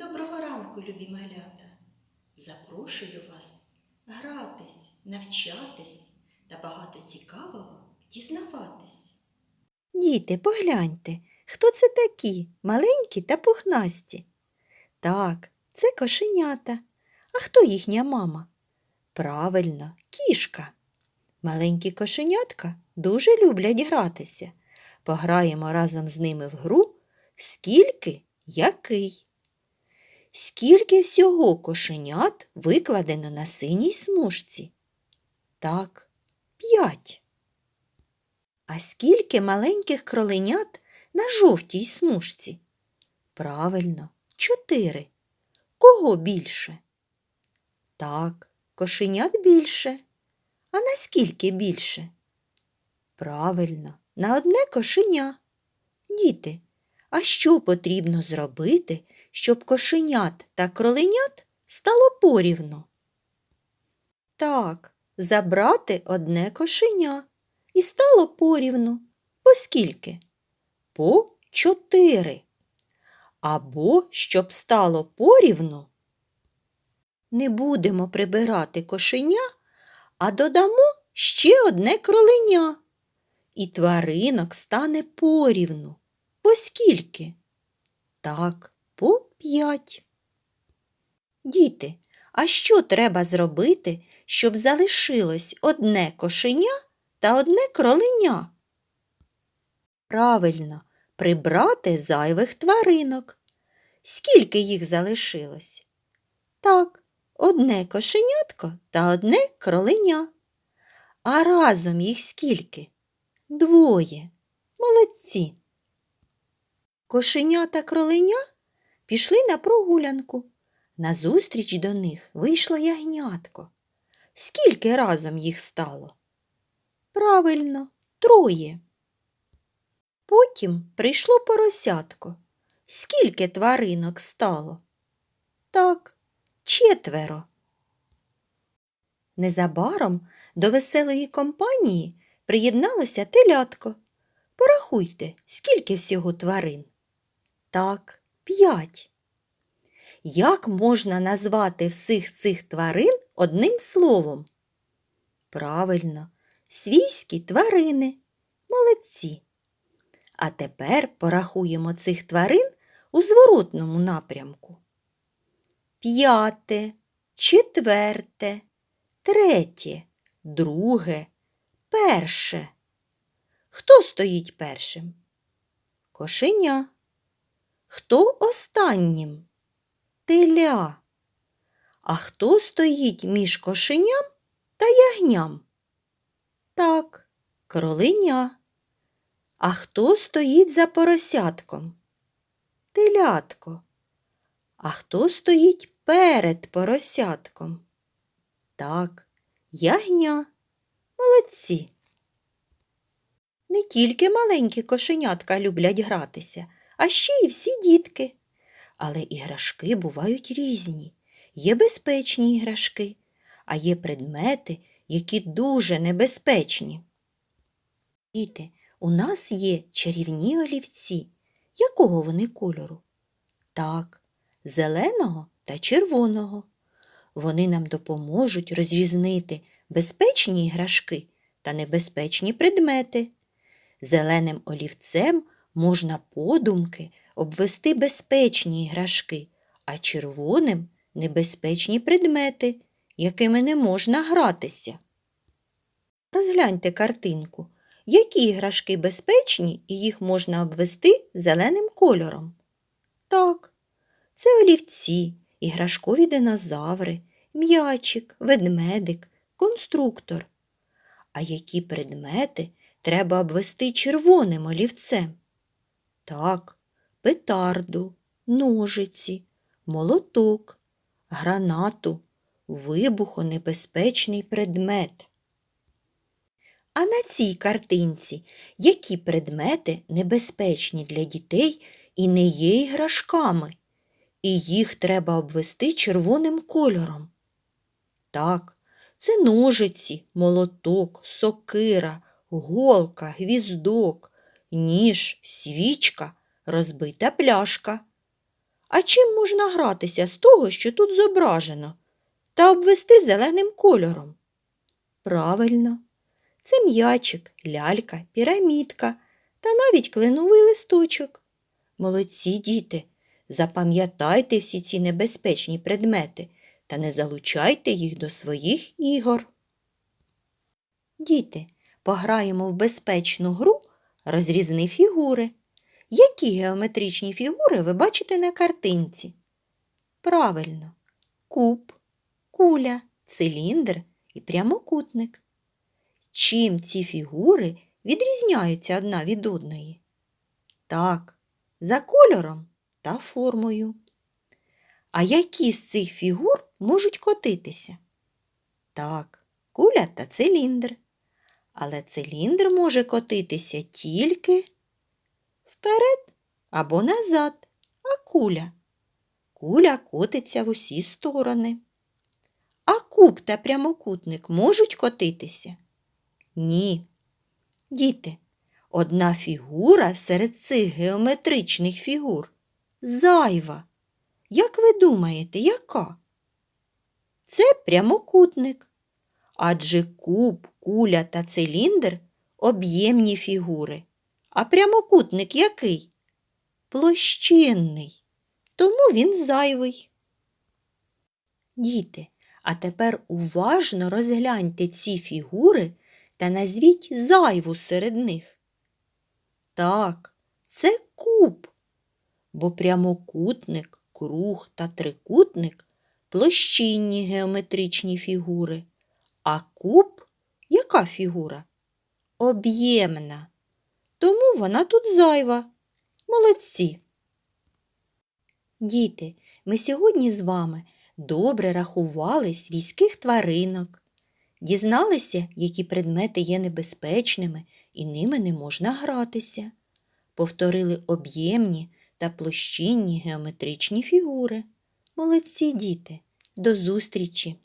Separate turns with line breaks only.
Доброго ранку, любі малята! Запрошую вас гратись, навчатись та багато цікавого дізнаватись.
Діти, погляньте, хто це такі, маленькі та пухнасті? Так, це кошенята. А хто їхня мама? Правильно, кішка. Маленькі кошенятка дуже люблять гратися. Пограємо разом з ними в гру Скільки який. Скільки всього кошенят викладено на синій смужці? Так, п'ять. А скільки маленьких кроленят на жовтій смужці? Правильно, чотири. Кого більше? Так, кошенят більше. А наскільки більше? Правильно, на одне кошеня. Діти, а що потрібно зробити, щоб кошенят та кроленят стало порівну? Так, забрати одне кошеня і стало порівну. По скільки? По чотири. Або, щоб стало порівну, не будемо прибирати кошеня, а додамо ще одне кроленя. І тваринок стане порівну. По скільки? Так, по п'ять. Діти, а що треба зробити, щоб залишилось одне кошеня та одне кроленя? Правильно, прибрати зайвих тваринок. Скільки їх залишилось? Так, одне кошенятко та одне кроленя. А разом їх скільки? Двоє. Молодці. Кошеня та кроленя пішли на прогулянку. Назустріч до них вийшло ягнятко. Скільки разом їх стало? Правильно, троє. Потім прийшло поросятко. Скільки тваринок стало? Так, четверо. Незабаром до веселої компанії приєдналося телятко. Порахуйте, скільки всього тварин? Так, п'ять. Як можна назвати всіх цих тварин одним словом? Правильно, свійські тварини. Молодці. А тепер порахуємо цих тварин у зворотному напрямку. П'яте, четверте, третє, друге, перше. Хто стоїть першим? Кошеня. Хто останнім? Теля. А хто стоїть між кошеням та ягням? Так, кроленя. А хто стоїть за поросятком? Телятко. А хто стоїть перед поросятком? Так, ягня. Молодці. Не тільки маленькі кошенятка люблять гратися, а ще й всі дітки. Але іграшки бувають різні. Є безпечні іграшки, а є предмети, які дуже небезпечні. Діти, у нас є чарівні олівці. Якого вони кольору? Так, зеленого та червоного. Вони нам допоможуть розрізнити безпечні іграшки та небезпечні предмети. Зеленим олівцем можна подумки обвести безпечні іграшки, а червоним небезпечні предмети, якими не можна гратися. Розгляньте картинку, які іграшки безпечні і їх можна обвести зеленим кольором. Так, це олівці, іграшкові динозаври, м'ячик, ведмедик, конструктор. А які предмети треба обвести червоним олівцем? Так, петарду, ножиці, молоток, гранату, вибухонебезпечний предмет. А на цій картинці які предмети небезпечні для дітей і не є іграшками, і їх треба обвести червоним кольором? Так, це ножиці, молоток, сокира, голка, гвіздок, ніж, свічка, розбита пляшка. А чим можна гратися з того, що тут зображено, та обвести зеленим кольором? Правильно, це м'ячик, лялька, пірамідка та навіть кленовий листочок. Молодці діти, запам'ятайте всі ці небезпечні предмети та не залучайте їх до своїх ігор. Діти, пограємо в безпечну гру розрізни фігури. Які геометричні фігури ви бачите на картинці? Правильно, куб, куля, циліндр і прямокутник. Чим ці фігури відрізняються одна від одної? Так, за кольором та формою. А які з цих фігур можуть котитися? Так, куля та циліндр. Але циліндр може котитися тільки вперед або назад, а куля. Куля котиться в усі сторони. А куб та прямокутник можуть котитися? Ні. Діти, одна фігура серед цих геометричних фігур зайва. Як ви думаєте, яка? Це прямокутник. Адже куб, куля та циліндр об'ємні фігури. А прямокутник який? Площинний. Тому він зайвий. Діти, а тепер уважно розгляньте ці фігури та назвіть зайву серед них. Так, це куб, бо прямокутник, круг та трикутник площинні геометричні фігури. А куб яка фігура? Об'ємна. Тому вона тут зайва. Молодці. Діти, ми сьогодні з вами добре рахували свійських тваринок, дізналися, які предмети є небезпечними і ними не можна гратися, повторили об'ємні та площинні геометричні фігури. Молодці діти, до зустрічі!